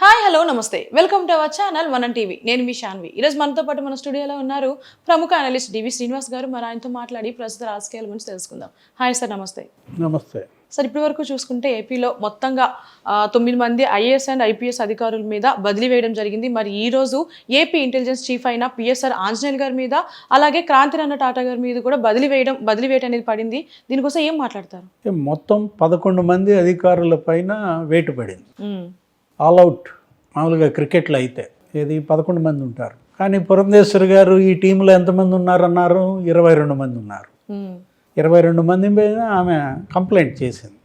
Hi hello నమస్తే. Welcome to our channel Vanam TV. నేను మీ శాన్వి ఈరోజు మనతో పాటు మన స్టూడియోలో ఉన్నారు ప్రముఖ అనలిస్ట్ డివి శ్రీనివాస్ గారు. మరి ఆయనతో మాట్లాడి ప్రస్తుత రాజకీయాల గురించి తెలుసుకుందాం. హాయ్ సార్ నమస్తే. నమస్తే. సార్ ఇప్పటి వరకు చూసుకుంటే ఏపీలో మొత్తంగా తొమ్మిది మంది ఐఏఎస్ అండ్ ఐపీఎస్ అధికారుల మీద బదిలీ వేయడం జరిగింది. మరి ఈ రోజు ఏపీ ఇంటెలిజెన్స్ చీఫ్ అయిన పిఎస్ఆర్ ఆంజనేయులు గారి మీద అలాగే క్రాంతి రన్న టాటా గారి మీద కూడా బదిలీ వేయడం బదిలీ వేయడం అనేది పడింది. దీనికోసం ఏం మాట్లాడతారు? మొత్తం పదకొండు మంది అధికారుల పైన వేటు పడింది. ఉమ్, ఆల్ అవుట్ మామూలుగా క్రికెట్లో అయితే ఏది పదకొండు మంది ఉంటారు. కానీ పురంధేశ్వర్ గారు ఈ టీంలో ఎంతమంది ఉన్నారన్నారు? ఇరవై రెండు మంది ఉన్నారు. ఇరవై రెండు మంది మీద ఆమె కంప్లైంట్ చేసింది?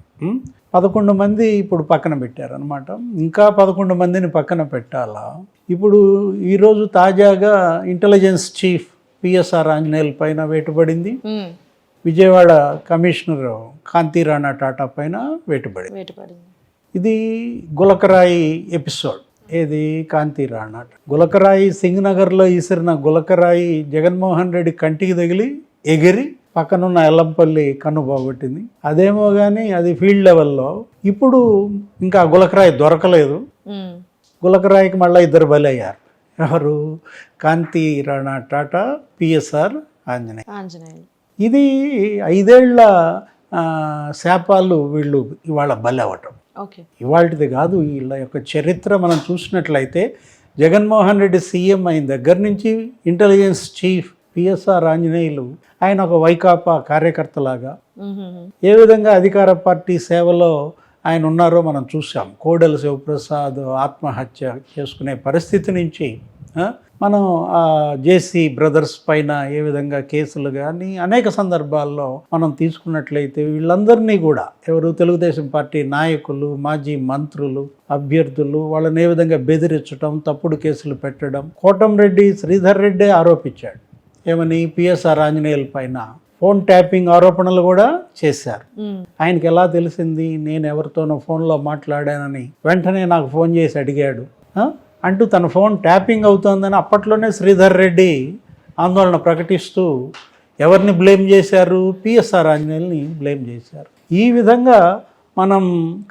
పదకొండు మంది ఇప్పుడు పక్కన పెట్టారనమాట ఇంకా పదకొండు మందిని పక్కన పెట్టాలా? ఇప్పుడు ఈరోజు తాజాగా ఇంటెలిజెన్స్ చీఫ్ పిఎస్ఆర్ ఆంజనేయుల పైన వేటుపడింది ఉమ్, విజయవాడ కమిషనర్ కాంతి రాణా టాటా పైన వేటుపడింది వేటు పడింది ఇది గులకరాయి ఎపిసోడ్. ఏది? కాంతి రాణా. గులకరాయి సింగ్ నగర్లో ఇసిరిన గులకరాయి జగన్మోహన్ రెడ్డి కంటికి తగిలి ఎగిరి పక్కనున్న ఎల్లంపల్లి కన్ను పోగొట్టింది. అదేమో కానీ అది ఫీల్డ్ లెవెల్లో ఇప్పుడు ఇంకా గులకరాయి దొరకలేదు. గులకరాయికి మళ్ళీ ఇద్దరు బలయ్యారు. ఎవరు? కాంతి రాణా టాటా పిఎస్ఆర్ ఆంజనేయ. ఇది ఐదేళ్ళ శాపాలు వీళ్ళు ఇవాళ బలి అవ్వటం ఓకే. ఇవాళది కాదు వీళ్ళ యొక్క చరిత్ర మనం చూసినట్లయితే జగన్మోహన్ రెడ్డి సీఎం అయిన దగ్గర నుంచి ఇంటెలిజెన్స్ చీఫ్ పిఎస్ఆర్ ఆంజనేయులు ఆయన ఒక వైకాపా కార్యకర్తలాగా. ఏ విధంగా అధికార పార్టీ సేవలో ఆయన ఉన్నారో మనం చూసాం కోడెల శివప్రసాద్ ఆత్మహత్య చేసుకునే పరిస్థితి నుంచి మనం జేసీ బ్రదర్స్ పైన ఏ విధంగా కేసులు కానీ అనేక సందర్భాల్లో మనం తీసుకున్నట్లయితే వీళ్ళందరినీ కూడా ఎవరు తెలుగుదేశం పార్టీ నాయకులు మాజీ మంత్రులు అభ్యర్థులు వాళ్ళని ఏ విధంగా బెదిరించడం తప్పుడు కేసులు పెట్టడం కోటంరెడ్డి శ్రీధర్ రెడ్డి ఆరోపించాడు. ఏమని? పిఎస్ఆర్ ఆంజనేయుల పైన ఫోన్ ట్యాపింగ్ ఆరోపణలు కూడా చేశారు. ఆయనకి ఎలా తెలిసింది? నేను ఎవరితోనో ఫోన్లో మాట్లాడానని వెంటనే నాకు ఫోన్ చేసి అడిగాడు? అంటూ తన ఫోన్ ట్యాపింగ్ అవుతోందని అప్పట్లోనే శ్రీధర్ రెడ్డి ఆందోళన ప్రకటిస్తూ ఎవరిని బ్లేమ్ చేశారు? పిఎస్ఆర్ ఆంజనేయుల్ని బ్లేమ్ చేశారు. ఈ విధంగా మనం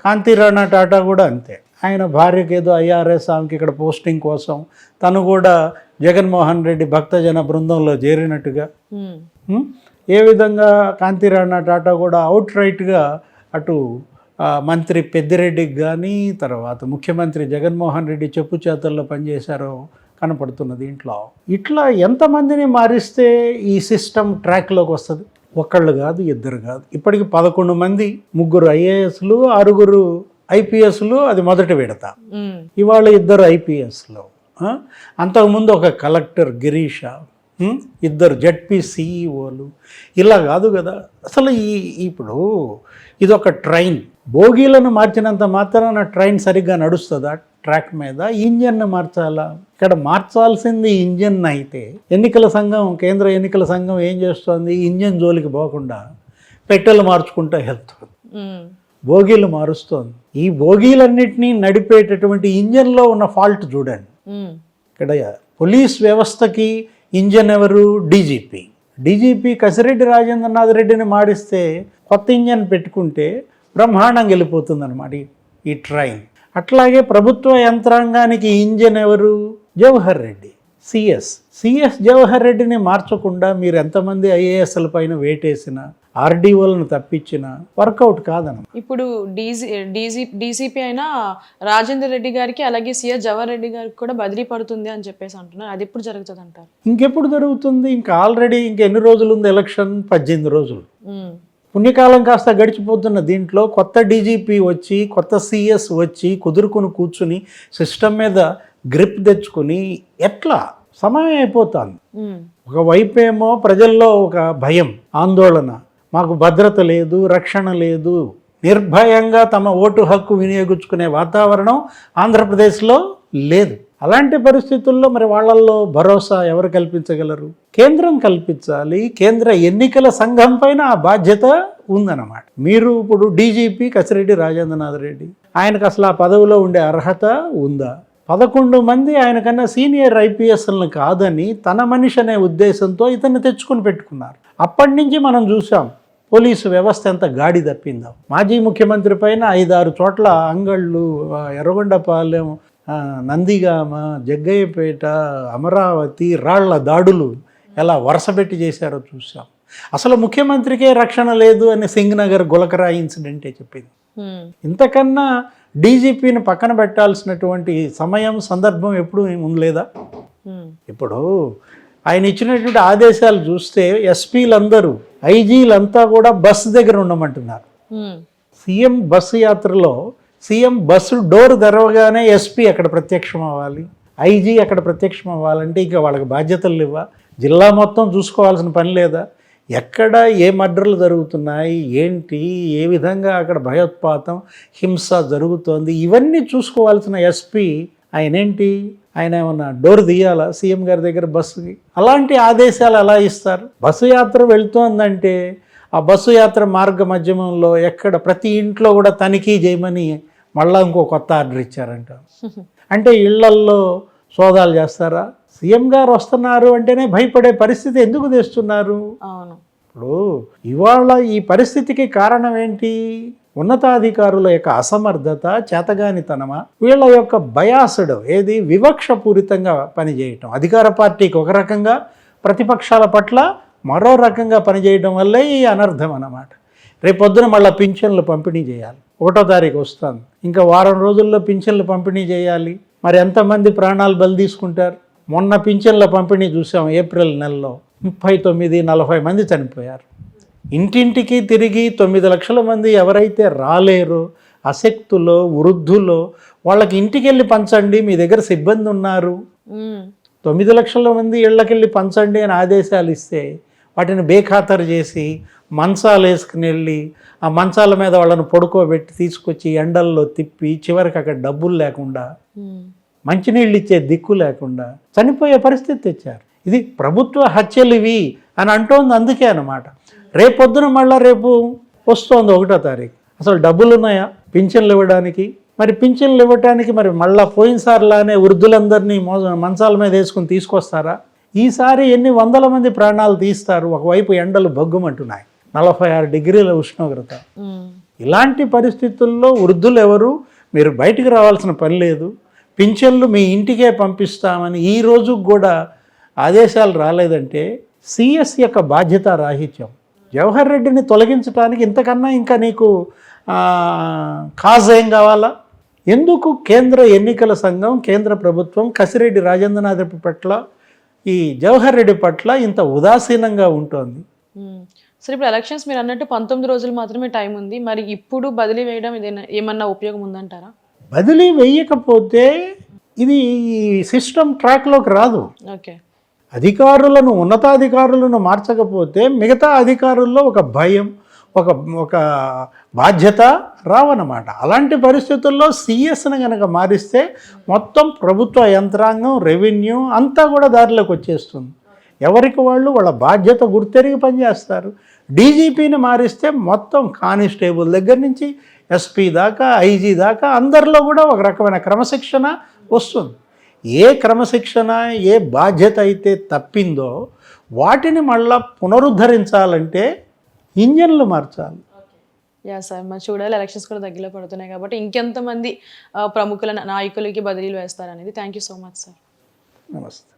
కాంతి రాణా టాటా కూడా అంతే. ఆయన భార్యకి ఏదో ఐఆర్ఎస్ ఆమెకి ఇక్కడ పోస్టింగ్ కోసం తను కూడా జగన్మోహన్ రెడ్డి భక్తజన బృందంలో చేరినట్టుగా? ఏ విధంగా కాంతి రాణా టాటా కూడా అవుట్ రైట్గా అటు మంత్రి పెద్దిరెడ్డికి కానీ తర్వాత ముఖ్యమంత్రి జగన్మోహన్ రెడ్డి చెప్పు చేతల్లో పనిచేశారో కనపడుతున్న దీంట్లో ఇట్లా ఎంతమందిని మారిస్తే ఈ సిస్టమ్ ట్రాక్లోకి వస్తుంది? ఒక్కళ్ళు కాదు ఇద్దరు కాదు. ఇప్పటికి పదకొండు మంది ముగ్గురు ఐఏఎస్లు ఆరుగురు ఐపీఎస్లు అది మొదటి విడత. ఇవాళ ఇద్దరు ఐపీఎస్లో. అంతకుముందు ఒక కలెక్టర్ గిరీష? ఇద్దరు జడ్పీ సిఈఓలు. ఇలా కాదు కదా. అసలు ఈ ఇప్పుడు ఇది ఒక ట్రైన్. బోగీలను మార్చినంత మాత్రాన ట్రైన్ సరిగ్గా నడుస్తుందా? ట్రాక్ మీద ఇంజన్ను మార్చాలా? ఇక్కడ మార్చాల్సింది ఇంజన్ అయితే ఎన్నికల సంఘం కేంద్ర ఎన్నికల సంఘం ఏం చేస్తోంది? ఇంజన్ జోలికి పోకుండా పెట్టెలు మార్చుకుంటూ వెళ్తుంది బోగీలు మారుస్తోంది. ఈ బోగీలన్నింటినీ నడిపేటటువంటి ఇంజన్లో ఉన్న ఫాల్ట్ చూడండి. ఇక్కడ పోలీస్ వ్యవస్థకి ఇంజన్ ఎవరు? డీజీపీ. డీజీపీ కసిరెడ్డి రాజేంద్రనాథ్ రెడ్డిని మాడిస్తే కొత్త ఇంజన్ పెట్టుకుంటే బ్రహ్మాండంగా వెళ్ళిపోతుంది అనమాట ఈ ట్రైన్. అట్లాగే ప్రభుత్వ యంత్రాంగానికి ఇంజన్ ఎవరు? జవహర్ రెడ్డి. సిఎస్. సిఎస్ జవహర్ రెడ్డిని మార్చకుండా మీరు ఎంతమంది ఐఏఎస్ల పైన వేటేసినా ఆర్డీఓలను తప్పించినా వర్కౌట్ కాదనమాట ఇప్పుడు డీజీ డీజీ డీసీపీ అయిన రాజేందర్ రెడ్డి గారికి అలాగే సిఎస్ జవహర్ రెడ్డి గారికి కూడా బదిలీ పడుతుంది అని చెప్పేసి అంటున్నారు. అది ఎప్పుడు జరుగుతుంది అంటారు ఇంకెప్పుడు జరుగుతుంది? ఇంకా ఆల్రెడీ ఇంకా ఎన్ని రోజులు ఉంది? ఎలక్షన్ పద్దెనిమిది రోజులు. పుణ్యకాలం కాస్త గడిచిపోతున్న దీంట్లో కొత్త డీజీపీ వచ్చి కొత్త సిఎస్ వచ్చి కుదురుకుని కూర్చుని సిస్టమ్ మీద గ్రిప్ తెచ్చుకుని ఎట్లా? సమయం అయిపోతుంది. ఉమ్, ఒకవైపు ఏమో ప్రజల్లో ఒక భయం ఆందోళన. మాకు భద్రత లేదు రక్షణ లేదు. నిర్భయంగా తమ ఓటు హక్కు వినియోగించుకునే వాతావరణం ఆంధ్రప్రదేశ్లో లేదు. అలాంటి పరిస్థితుల్లో మరి వాళ్ళల్లో భరోసా ఎవరు కల్పించగలరు? కేంద్రం కల్పించాలి. కేంద్ర ఎన్నికల సంఘం పైన ఆ బాధ్యత ఉందన్నమాట. మీరు ఇప్పుడు డీజీపీ కసిరెడ్డి రాజేంద్రనాథ్ రెడ్డి ఆయనకు అసలు ఆ పదవిలో ఉండే అర్హత ఉందా? పదకొండు మంది ఆయనకన్నా సీనియర్ ఐపీఎస్లను కాదని తన మనిషి అనే ఉద్దేశంతో ఇతన్ని తెచ్చుకొని పెట్టుకున్నారు. అప్పటి నుంచి మనం చూసాం పోలీసు వ్యవస్థ ఎంత గాడి తప్పిందో. మాజీ ముఖ్యమంత్రి పైన ఐదారు చోట్ల అంగళ్ళు ఎర్రగొండపాలెం నందిగామ జగ్గయ్యపేట అమరావతి రాళ్ళ దాడులు ఎలా వరుసపెట్టి చేశారో చూసాం అసలు ముఖ్యమంత్రికే రక్షణ లేదు అని సింగ్నగర్ గులకరా ఇన్సిడెంటే చెప్పింది. ఇంతకన్నా డీజీపీని పక్కన పెట్టాల్సినటువంటి సమయం సందర్భం ఎప్పుడు ఉండలేదా ఇప్పుడు ఆయన ఇచ్చినటువంటి ఆదేశాలు చూస్తే ఎస్పీలందరూ ఐజీలంతా కూడా బస్సు దగ్గర ఉండమంటున్నారు. సీఎం బస్సు యాత్రలో సీఎం బస్సు డోర్ తెరవగానే ఎస్పీ అక్కడ ప్రత్యక్షం అవ్వాలి ఐజీ అక్కడ ప్రత్యక్షం అవ్వాలంటే ఇంకా వాళ్ళకి బాధ్యతలు లేవా? జిల్లా మొత్తం చూసుకోవాల్సిన పని లేదా? ఎక్కడ ఏ మర్డర్లు జరుగుతున్నాయి? ఏంటి? ఏ విధంగా అక్కడ భయోత్పాతం హింస జరుగుతోంది? ఇవన్నీ చూసుకోవాల్సిన ఎస్పీ ఆయన ఏంటి? ఆయన ఏమన్నా డోర్ తీయాలా? సీఎం గారి దగ్గర బస్సుకి? అలాంటి ఆదేశాలు ఎలా ఇస్తారు? బస్సు యాత్ర వెళుతోందంటే ఆ బస్సు యాత్ర మార్గ మధ్యమంలో ఎక్కడ ప్రతి ఇంట్లో కూడా తనిఖీ చేయమని మళ్ళా ఇంకో కొత్త ఆర్డర్ ఇచ్చారంట. అంటే ఇళ్ళల్లో సోదాలు చేస్తారా? సీఎం గారు వస్తున్నారు అంటేనే భయపడే పరిస్థితి ఎందుకు తెస్తున్నారు? అవును. ఇప్పుడు ఇవాళ ఈ పరిస్థితికి కారణం ఏంటి? ఉన్నతాధికారుల యొక్క అసమర్థత చేతగానితనమా? వీళ్ళ యొక్క బయాసుడు ఏది? వివక్షపూరితంగా పనిచేయటం. అధికార పార్టీకి ఒక రకంగా ప్రతిపక్షాల పట్ల మరో రకంగా పనిచేయడం వల్లే ఈ అనర్థం అన్నమాట. రేపొద్దున మళ్ళీ పింఛన్లు పంపిణీ చేయాలి. ఒకటో తారీఖు వస్తుంది ఇంకా వారం రోజుల్లో పింఛన్లు పంపిణీ చేయాలి. మరి ఎంతమంది ప్రాణాలు బలి తీసుకుంటారు? మొన్న పింఛన్ల పంపిణీ చూసాం ఏప్రిల్ నెలలో. ముప్పై తొమ్మిది నలభై మంది చనిపోయారు. ఇంటింటికి తిరిగి తొమ్మిది లక్షల మంది ఎవరైతే రాలేరో అశక్తులో వృద్ధులో వాళ్ళకి ఇంటికి వెళ్ళి పంచండి మీ దగ్గర సిబ్బంది ఉన్నారు. తొమ్మిది లక్షల మంది ఇళ్ళకెళ్ళి పంచండి అని ఆదేశాలు ఇస్తే వాటిని బేఖాతరు చేసి మంచాలు వేసుకుని వెళ్ళి ఆ మంచాల మీద వాళ్ళని పడుకోబెట్టి తీసుకొచ్చి ఎండల్లో తిప్పి చివరికి అక్కడ డబ్బులు లేకుండా ఉమ్, మంచినీళ్ళు ఇచ్చే దిక్కు లేకుండా చనిపోయే పరిస్థితి తెచ్చారు. ఇది ప్రభుత్వ హత్యలు ఇవి అని అంటోంది అందుకే అన్నమాట. రేపొద్దున మళ్ళా రేపు వస్తోంది ఒకటో తారీఖు. అసలు డబ్బులు ఉన్నాయా? పింఛన్లు ఇవ్వడానికి. మరి పింఛన్లు ఇవ్వడానికి మరి మళ్ళా పోయినసారిలానే వృద్ధులందరినీ మో మంచాల మీద వేసుకుని తీసుకొస్తారా? ఈసారి ఎన్ని వందల మంది ప్రాణాలు తీస్తారు? ఒకవైపు ఎండలు బగ్గుమంటున్నాయి నలభై ఆరు డిగ్రీల ఉష్ణోగ్రత. ఇలాంటి పరిస్థితుల్లో వృద్ధులు ఎవరు మీరు బయటికి రావాల్సిన పని లేదు. పింఛన్లు మీ ఇంటికే పంపిస్తామని ఈ రోజు కూడా ఆదేశాలు రాలేదంటే సిఎస్ యొక్క బాధ్యత రాహిత్యం. జవహర్ రెడ్డిని తొలగించడానికి ఇంతకన్నా ఇంకా నీకు కాజ్ ఏం కావాలా? ఎందుకు కేంద్ర ఎన్నికల సంఘం కేంద్ర ప్రభుత్వం కసిరెడ్డి రాజేంద్రనాథ్ పట్ల ఈ జవహర్ రెడ్డి పట్ల ఇంత ఉదాసీనంగా ఉంటుంది. సరే ఇప్పుడు ఎలక్షన్స్ మీరు అన్నట్టు పంతొమ్మిది రోజులు మాత్రమే టైం ఉంది. మరి ఇప్పుడు బదిలీ వేయడం ఇదేనా ఏమన్నా ఉపయోగం ఉందంటారా? బదిలీ వేయకపోతే ఇది ఈ సిస్టమ్ ట్రాక్లోకి రాదు. ఓకే. అధికారులను ఉన్నతాధికారులను మార్చకపోతే మిగతా అధికారుల్లో ఒక భయం ఒక ఒక బాధ్యత రావన్నమాట. అలాంటి పరిస్థితుల్లో సిఎస్ను కనుక మారిస్తే మొత్తం ప్రభుత్వ యంత్రాంగం రెవెన్యూ అంతా కూడా దారిలోకి వచ్చేస్తుంది. ఎవరికి వాళ్ళు వాళ్ళ బాధ్యత గుర్తెరిగి పనిచేస్తారు. డీజీపీని మారిస్తే మొత్తం కానిస్టేబుల్ దగ్గర నుంచి ఎస్పీ దాకా ఐజీ దాకా అందరిలో కూడా ఒక రకమైన క్రమశిక్షణ వస్తుంది. ఏ క్రమశిక్షణ ఏ బాధ్యత అయితే తప్పిందో వాటిని మళ్ళా పునరుద్ధరించాలంటే ఇంజన్లు మార్చాలి. యా సార్ మరి చూడాలి ఎలక్షన్స్ కూడా దగ్గరలో పడుతున్నాయి కాబట్టి ఇంకెంతమంది ప్రముఖుల నాయకులకి బదిలీలు వేస్తారనేది. Thank you so much sir నమస్తే